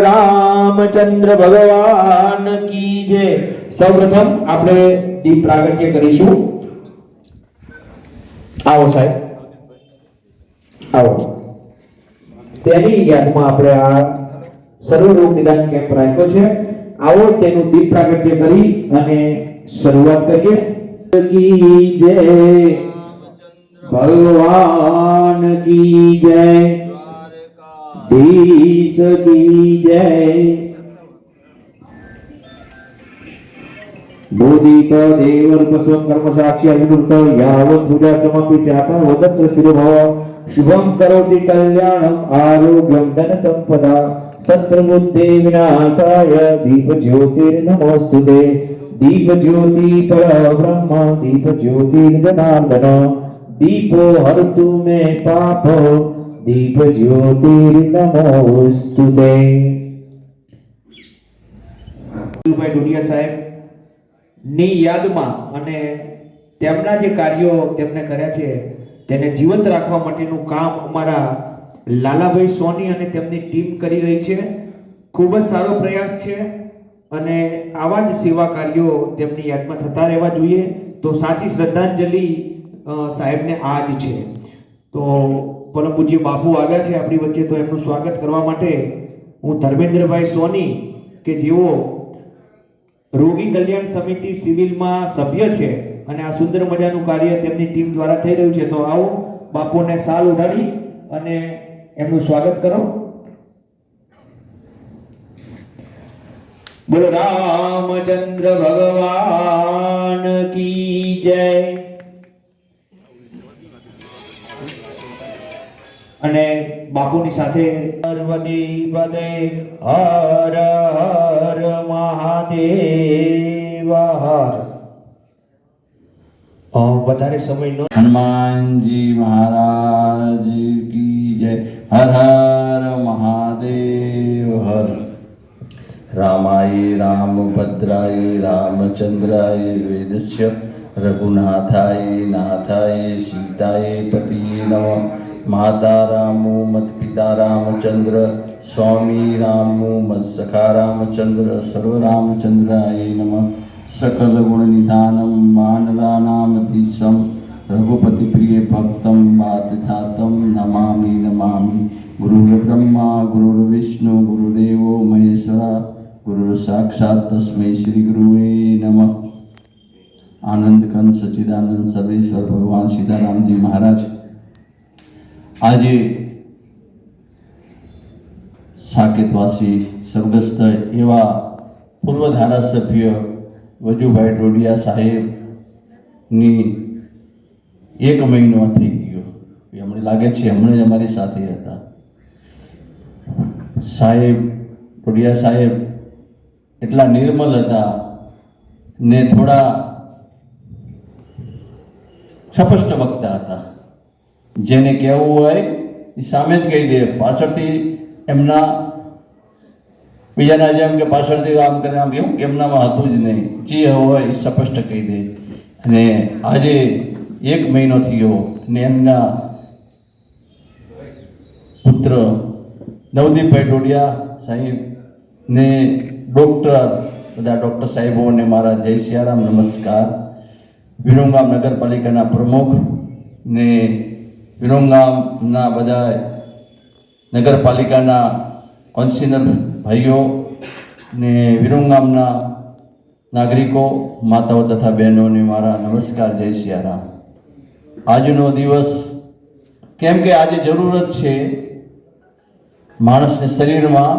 રામચંદ્ર ભગવાન કી જય. સૌપ્રથમ આપણે દીપ પ્રાગટ્ય કરીશું. આવો સાહેબ. આવો. તેની યાદમાં આપણે આ સર્વરોગ નિદાન કેમ્પ રાખ્યો છે. આવો તેનું દીપ પ્રાગટ્ય કરી અને શરૂઆત કરીએ. કી જય. ભગવાન કી જય. ધીસ કી જય શુભમ કરોતિ કલ્યાણમ આરોગ્યમ ધન સંપદા શત્રુબુદ્ધિ વિનાશાય દીપ જ્યોતિર નમોસ્તુતે દીપ જ્યોતિ પરબ્રહ્મ દીપ જ્યોતિર જનાર્દન દીપો હરતુ દીપ જ્યોતિર નમોસ્તુતે ભાઈ ડોડિયા સાહેબ, ની યાદમાં અને તેમના જે કાર્યો તેમણે કર્યા છે, તેને જીવંત રાખવા માટેનું કામ અમારા લાલાભાઈ સોની અને તેમની ટીમ કરી રહી છે. ખૂબ જ સારો પ્રયાસ છે અને આવા જ સેવા કાર્યો તેમની યાદમાં થતા રહેવા જોઈએ. તો સાચી શ્રદ્ધાંજલિ સાહેબને આ જ છે. તો પરમ પૂજ્ય બાપુ આવ્યા છે આપણી વચ્ચે, તો એમનું સ્વાગત કરવા માટે હું ધર્મેન્દ્રભાઈ સોની કે જેઓ રોગી કલ્યાણ સમિતિ સિવિલમાં સભ્ય છે અને આ સુંદર મજાનું કાર્ય તેમની ટીમ દ્વારા થઈ રહ્યું છે, તો આવો બાપુને સાલ ઉડાડી અને એમનું સ્વાગત કરો. બોલો, રામચંદ્ર ભગવાન કી જય. અને બાપુની સાથે પાર્વતી પદે હર હર મહાદેવ હર. વધારે સમય ન હનુમાનજી મહારાજ કી જય. હર હર મહાદેવ હર. રામાય રામ ભદ્રાય રામચંદ્રાય વેદસ્ય. રઘુનાથાય નાથાય સીતાય પતિ નમ. માતા રામુ મત પિતા રામચંદ્ર સ્વામી રામુ મત સખા રામચંદ્ર સર્વ રામચંદ્રાય નમ સકલ ગુણ નિધાનમ માનવાનામધીશમ રઘુપતિ પ્રિય ભક્તમ બાદ જાતમ નમામિ નમામિ ગુરુર બ્રહ્મા ગુરુર વિષ્ણુ ગુરુદેવો મહેશ્વરા ગુરુ સાક્ષાત તસ્મૈ શ્રી ગુરુવે નમઃ આનંદ કંદ સચિદાનંદ સર્વેશ્વર ભગવાન સીતારામજી મહારાજ આજે સાકેતવાસી સ્વર્ગસ્થ એવા પૂર્વ ધારાસભ્ય વજુભાઈ ડોડિયા સાહેબની એક મહિનો થઈ ગયો. એમણે લાગે છે હમણાં જ અમારી સાથે હતા. સાહેબ, ડોડિયા સાહેબ એટલા નિર્મલ હતા ને થોડા સ્પષ્ટ વક્તા હતા. જેને કહેવું હોય એ સામે જ કહી દે. પાછળથી એમના બીજાના જેમ કે પાછળથી આમ કરે આમ એવું એમનામાં હતું જ નહીં. જે હોય એ સ્પષ્ટ કહી દે. અને આજે એક મહિનો થયો ને એમના પુત્ર નવદીપભાઈ ડોડિયા સાહેબ ને ડૉક્ટર બધા ડૉક્ટર સાહેબોને મારા જય સિયારામ નમસ્કાર. વિરંગામ નગરપાલિકાના પ્રમુખ ને વિરંગામના બધા નગરપાલિકાના કાઉન્સિલર ભાઈઓ ને વિરંગામના નાગરિકો, માતાઓ તથા બહેનોને મારા નમસ્કાર, જય સિયારામ આજનો દિવસ કેમ કે આજે જરૂરત છે માણસને શરીરમાં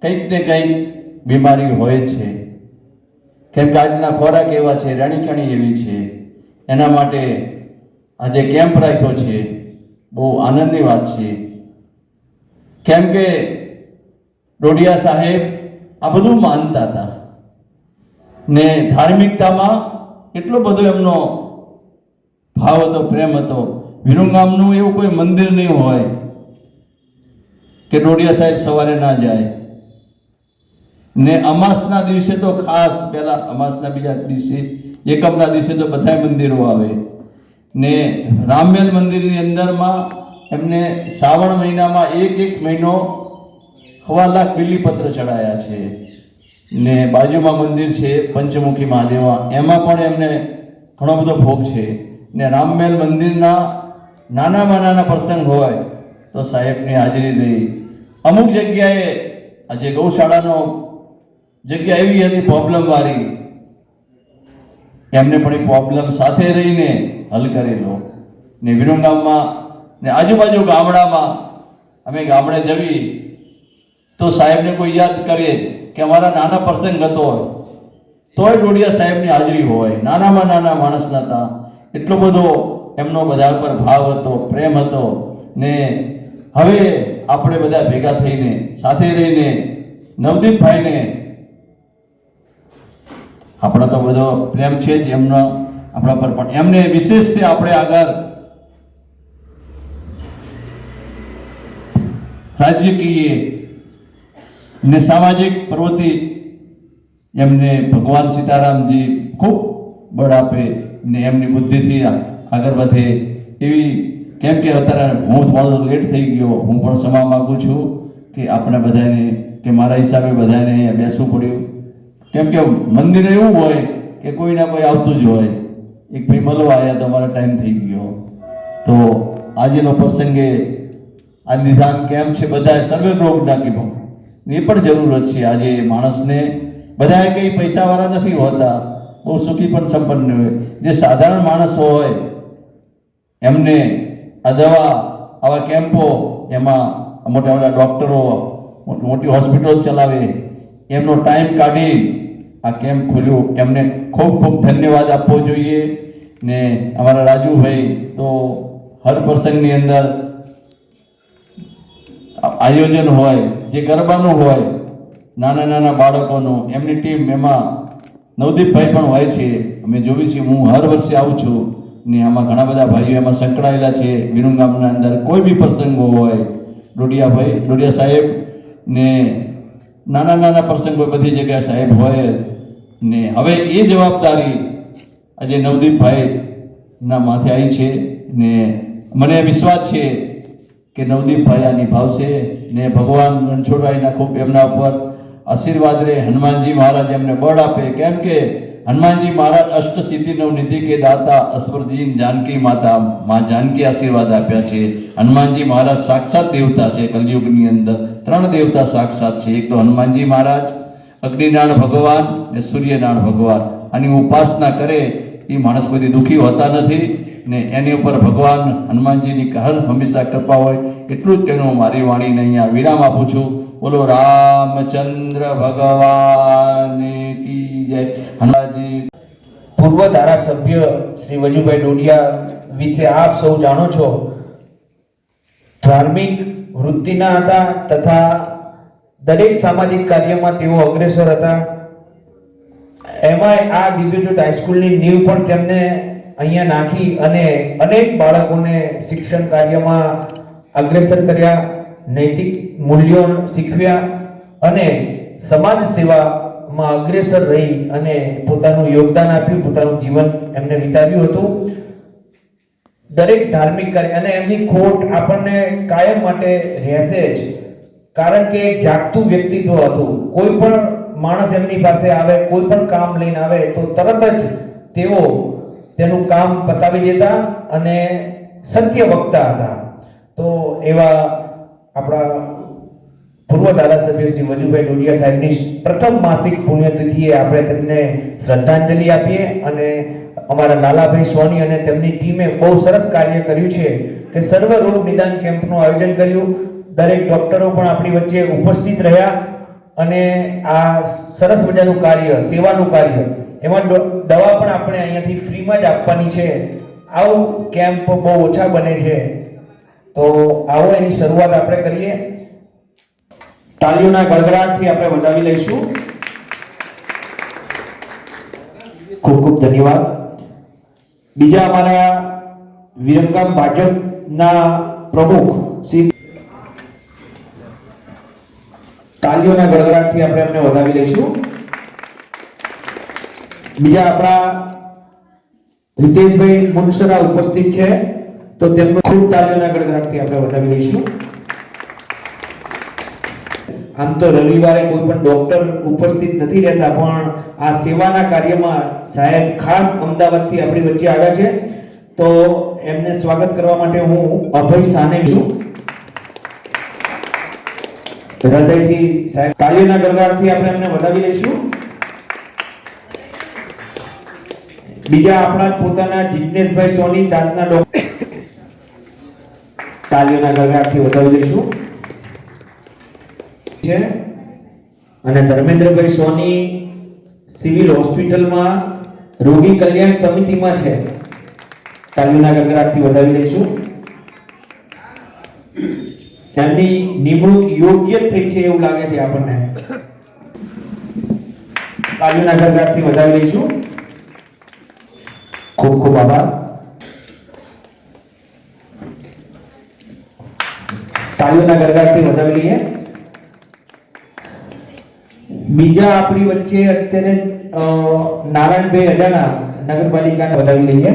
કંઈક ને કંઈક બીમારી હોય છે. કેમ કે આજના ખોરાક એવા છે, રાણીકાણી એવી છે. એના માટે આજે કેમ્પ રાખ્યો છે. બહુ આનંદની વાત છે. કેમ કે ડોડિયા સાહેબ આ બધું માનતા હતા. ને ધાર્મિકતામાં એટલો બધો એમનો ભાવ હતો, પ્રેમ હતો. વિરુંગામનું એવું કોઈ મંદિર નહીં હોય કે ડોડિયા સાહેબ સવારે ના જાય. ને અમાસના દિવસે તો ખાસ, પહેલા અમાસના બીજા દિવસે, એકમના દિવસે તો બધા મંદિરો આવે. ને રામમેલ મંદિરની અંદરમાં એમને શ્રાવણ મહિનામાં એક એક મહિનો સવા લાખ બિલીપત્ર ચડાયા છે. ને બાજુમાં મંદિર છે, પંચમુખી મહાદેવા. એમાં પણ એમને ઘણો બધો ભોગ છે. ને રામમેલ મંદિરના નાનામાં નાના પ્રસંગ હોય તો સાહેબની હાજરી રહી અમુક જગ્યાએ આજે ગૌશાળાનો જગ્યા એવી હતી પ્રોબ્લેમવાળી એમને પણ એ પ્રોબ્લેમ સાથે રહીને હલ કરેલો. ને વિરમગામમાં ને આજુબાજુ ગામડામાં અમે ગામડે જવી તો સાહેબને કોઈ યાદ કરે કે અમારા નાના પ્રસંગ હતો હોય. તોય ડોડિયા સાહેબની હાજરી હોય. નાનામાં નાના માણસના હતા. એટલો બધો એમનો બધા પર ભાવ હતો, પ્રેમ હતો. ને હવે આપણે બધા ભેગા થઈને, સાથે રહીને, નવદીપભાઈને આપણા તો બધો પ્રેમ છે જ એમનો, આપણા પર પણ. એમને વિશેષ તે આપણે આગળ રાજકીય ને સામાજિક પ્રવૃત્તિ એમને ભગવાન સીતારામજી ખૂબ બળ આપે ને એમની બુદ્ધિથી આગળ વધે. એવી કેમ કે અત્યારે હું થોડો લેટ થઈ ગયો, હું પણ સમા માગું છું કે આપણે બધાને, કે મારા હિસાબે બધાને અહીંયા બેસવું પડ્યું. કેમ કે મંદિર એવું હોય કે કોઈ ના કોઈ આવતું જ હોય. એક ભાઈ મળવા આવ્યા તો મારો ટાઈમ થઈ ગયો. તો આજનો પ્રસંગે આ નિદાન કેમ છે? બધા સર્વે રોગ કે એ પણ જરૂરત છે. આજે માણસને બધાએ કંઈ પૈસાવાળા નથી હોતા. બહુ સુખી પણ સંપન્ન હોય. જે સાધારણ માણસ હોય, એમને આ દવા, આવા કેમ્પો એમાં મોટા મોટા ડૉક્ટરો, મોટી હોસ્પિટલો ચલાવે. એમનો ટાઈમ કાઢી આ કેમ્પ ખોલ્યું. એમને ખૂબ ખૂબ ધન્યવાદ આપવો જોઈએ. ને અમારા રાજુભાઈ તો હર પ્રસંગની અંદર આયોજન હોય, જે ગરબાનું હોય, નાના નાના બાળકોનું, એમની ટીમ એમાં નવદીપભાઈ પણ હોય છે. અમે જોયું છે, હું હર વર્ષે આવું છું. ને આમાં ઘણા બધા ભાઈઓ એમાં સંકળાયેલા છે. વિરુંગામના અંદર કોઈ બી પ્રસંગો હોય, ડોડિયાભાઈ, ડોડિયા સાહેબ ને નાના નાના પ્રસંગો બધી જગ્યાએ સાહેબ હોય જ. ને હવે એ જવાબદારી આજે નવદીપભાઈના માથે આવી છે ને મને વિશ્વાસ છે કે નવદીપભાઈ આ નિભાવશે ને ભગવાન રણછોડભાઈના ખૂબ એમના ઉપર આશીર્વાદ રહે. હનુમાનજી મહારાજ એમને બળ આપે. કેમ કે હનુમાનજી મહારાજ અષ્ટ સિદ્ધિ નવ નિધિ કે દાતા અસ્વરદીન જાનકી માતા માં જાનકી આશીર્વાદ આપ્યા છે. હનુમાનજી મહારાજ સાક્ષાત દેવતા છે. કલયુગની અંદર ત્રણ દેવતા સાક્ષાત છે. એક તો હનુમાનજી મહારાજ અગ્નિનારાયણ ભગવાન ને સૂર્યનારાયણ ભગવાન. આની ઉપાસના કરે એ માણસ બધી દુઃખી હોતા નથી ને એની ઉપર ભગવાન હનુમાનજીની હર હંમેશા કૃપા હોય. એટલું જ તેનું મારી વાણીને અહીંયા વિરામ આપું છું. બોલો, રામચંદ્ર ભગવાન કી જય. હનુમાનજી. પૂર્વ ધારાસભ્ય શ્રી વજુભાઈ ડોડિયા વિશે આપ સૌ જાણો છો. ધાર્મિક વૃત્તિના હતા તથા દરેક સામાજિક કાર્યમાં તેઓ અગ્રેસર હતા. એમાંય આ દિવ્યજ્યોત હાઈસ્કૂલની નીવ પણ તેમને અહીંયા નાખી અને અનેક બાળકોને શિક્ષણ કાર્યમાં અગ્રેસર કર્યા, નૈતિક મૂલ્યો શીખવ્યા અને સમાજ સેવામાં અગ્રેસર રહી અને પોતાનું યોગદાન આપ્યું, પોતાનું જીવન એમને વિતાવ્યું હતું. દરેક ધાર્મિક કાર્ય અને એમની ખોટ આપણને કાયમ માટે રહેશે જ. કારણ કે એક જાગતું વ્યક્તિત્વ હતું. કોઈ પણ માણસ એમની પાસે આવે, કોઈ પણ કામ લઈને આવે, તો તરત જ તેઓ તેનું કામ પતાવી દેતા અને સત્ય વક્તા હતા. તો એવા આપણા પૂર્વ ધારાસભ્ય શ્રી વજુભાઈ ડોડિયા સાહેબની પ્રથમ માસિક પુણ્યતિથિએ આપણે તેમને શ્રદ્ધાંજલિ આપીએ અને અમારા લાલાભાઈ સોની અને તેમની ટીમે બહુ સરસ કાર્ય કર્યું છે કે સર્વ રોગ નિદાન કેમ્પનું આયોજન કર્યું. દરેક ડોક્ટરો પણ આપણી વચ્ચે ઉપસ્થિત રહ્યા અને આ સરસ મજાનું કાર્ય, સેવાનું કાર્ય, એમાં દવા પણ આપણે અહીંયાથી ફ્રીમાં જ આપવાની છે. આવું કેમ્પ બહુ ઓછા બને છે. તો આવો એની શરૂઆત આપણે કરીએ. તાલીઓના ગળગડાટથી આપણે વધાવી લઈશું. ખૂબ ખૂબ ધન્યવાદ. બીજા અમારા વિરમગામ ભાજપના પ્રમુખ શ્રી તાલીઓના ગડગડાટથી આપણે એમને વધાવી લઈશું. બીજા આપણા હિતેશભાઈ મુનસરા ઉપસ્થિત છે, તો તેમનું ખૂબ તાલીઓના ગડગડાટથી આપણે વધાવી લઈશું. આમ તો રવિવારે કોઈ પણ ડોક્ટર ઉપસ્થિત નથી રહેતા, પણ આ સેવાના કાર્યમાં સાહેબ ખાસ અમદાવાદથી આપણી વચ્ચે આવ્યા છે. તો એમને સ્વાગત કરવા માટે હું અભય સાને છું. હૃદયથી સાહેબ તાલીના ગરગાડથી આપણે એમને વધાવી લઈશું. બીજા આપણા પોતાના જિજ્ઞેશભાઈ સોની દાંતના ડોક્ટર તાલીઓના ગરગાટથી વધાવી લઈશું. છે. અને ધર્મેન્દ્રભાઈ સોની સિવિલ હોસ્પિટલમાં રોગી કલ્યાણ સમિતિમાં છે. તાલીઓના ગરગાટથી વધાવી લઈશું. એમની નિમણૂક યોગ્ય થઈ છે એવું લાગે છે આપણને. તાલીઓના ગરગડાટથી વધાવી લઈશું. ખૂબ ખૂબ આભાર. તાલીઓના ગરગાટથી વધાવી લઈએ. બીજા આપણી વચ્ચે અત્યારે નારાયણભાઈ અજાણા નગરપાલિકાને વધાવી લઈએ.